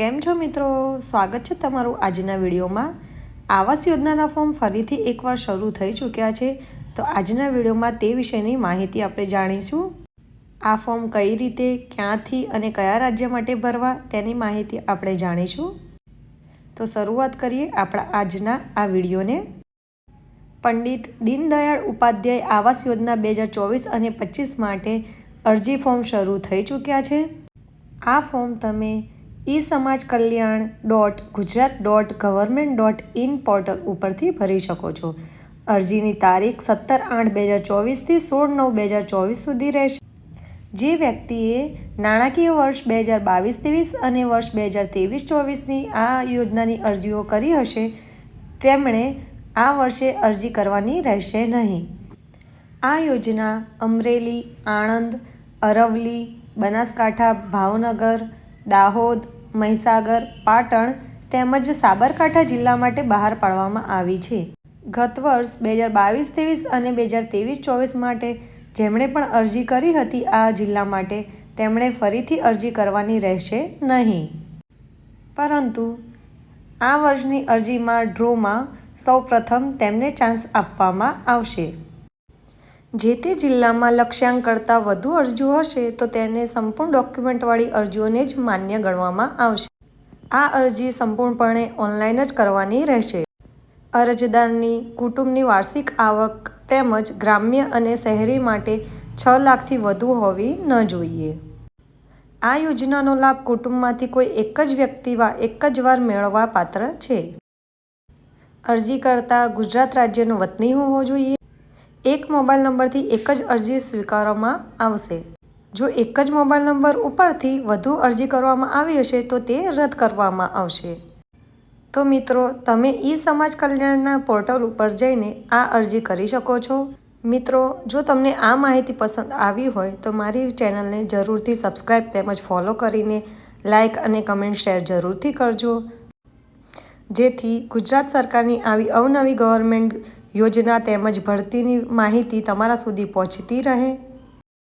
કેમ છો મિત્રો? સ્વાગત છે તમારું આજના વિડીયોમાં. આવાસ યોજનાના ફોર્મ ફરીથી એકવાર શરૂ થઈ ચૂક્યા છે. તો આજના વિડીયોમાં તે વિશેની માહિતી આપણે જાણીશું. આ ફોર્મ કઈ રીતે, ક્યાંથી અને કયા રાજ્ય માટે ભરવા તેની માહિતી આપણે જાણીશું. તો શરૂઆત કરીએ આપણા આજના આ વિડીયોને. પંડિત દીનદયાળ ઉપાધ્યાય આવાસ યોજના બે હજાર ચોવીસ અને પચીસ માટે અરજી ફોર્મ શરૂ થઈ ચૂક્યા છે. આ ફોર્મ તમે e Samaj Kalyan dot Gujarat dot government dot in portal ઉપરથી ભરી શકો છો. અરજીની તારીખ સત્તર આઠ બે હજાર ચોવીસથી સોળ નવ બે હજાર ચોવીસ સુધી રહેશે. જે વ્યક્તિએ નાણાકીય વર્ષ બે હજાર બાવીસ ત્રેવીસ અને વર્ષ બે હજાર ત્રેવીસ ચોવીસની આ યોજનાની અરજીઓ કરી હશે, તેમણે આ વર્ષે અરજી કરવાની રહેશે નહીં. આ યોજના અમરેલી, આણંદ અરવલી બનાસકાંઠા, ભાવનગર, દાહોદ મહીસાગર, પાટણ તેમજ સાબરકાંઠા જિલ્લા માટે બહાર પાડવામાં આવી છે. ગત વર્ષ બે હજાર બાવીસ, ત્રેવીસ અને બે હજાર ત્રેવીસ, ચોવીસ માટે જેમણે પણ અરજી કરી હતી, આ જિલ્લા માટે તેમણે ફરીથી અરજી કરવાની રહેશે નહીં. પરંતુ આ વર્ષની અરજીમાં ડ્રોમાં સૌપ્રથમ તેમને ચાન્સ આપવામાં આવશે. જે તે જિલ્લામાં લક્ષ્યાંક કરતાં વધુ અરજીઓ હશે, તો તેને સંપૂર્ણ ડોક્યુમેન્ટવાળી અરજીઓને જ માન્ય ગણવામાં આવશે. આ અરજી સંપૂર્ણપણે ઓનલાઈન જ કરવાની રહેશે. અરજદારની કુટુંબની વાર્ષિક આવક તેમજ ગ્રામ્ય અને શહેરી માટે છ લાખથી વધુ હોવી ન જોઈએ. આ યોજનાનો લાભ કુટુંબમાંથી કોઈ એક જ વ્યક્તિવા એક જ વાર મેળવવા પાત્ર છે. અરજી કરતા ગુજરાત રાજ્યનો વતની હોવો જોઈએ. એક મોબાઈલ નંબરથી એક જ અરજી સ્વીકારવામાં આવશે. જો એક જ મોબાઈલ નંબર ઉપરથી વધુ અરજી કરવામાં આવી હશે, તો તે રદ કરવામાં આવશે. તો મિત્રો, તમે ઈ સમાજ કલ્યાણના પોર્ટલ ઉપર જઈને આ અરજી કરી શકો છો. મિત્રો, જો તમને આ માહિતી પસંદ આવી હોય, તો મારી ચેનલને જરૂરથી સબસ્ક્રાઈબ તેમજ ફોલો કરીને લાઇક અને કમેન્ટ શેર જરૂરથી કરજો. જેથી ગુજરાત સરકારની આવી અવનવી ગવર્મેન્ટ યોજના તેમજ ભરતીની માહિતી તમારા સુધી પહોંચતી રહે.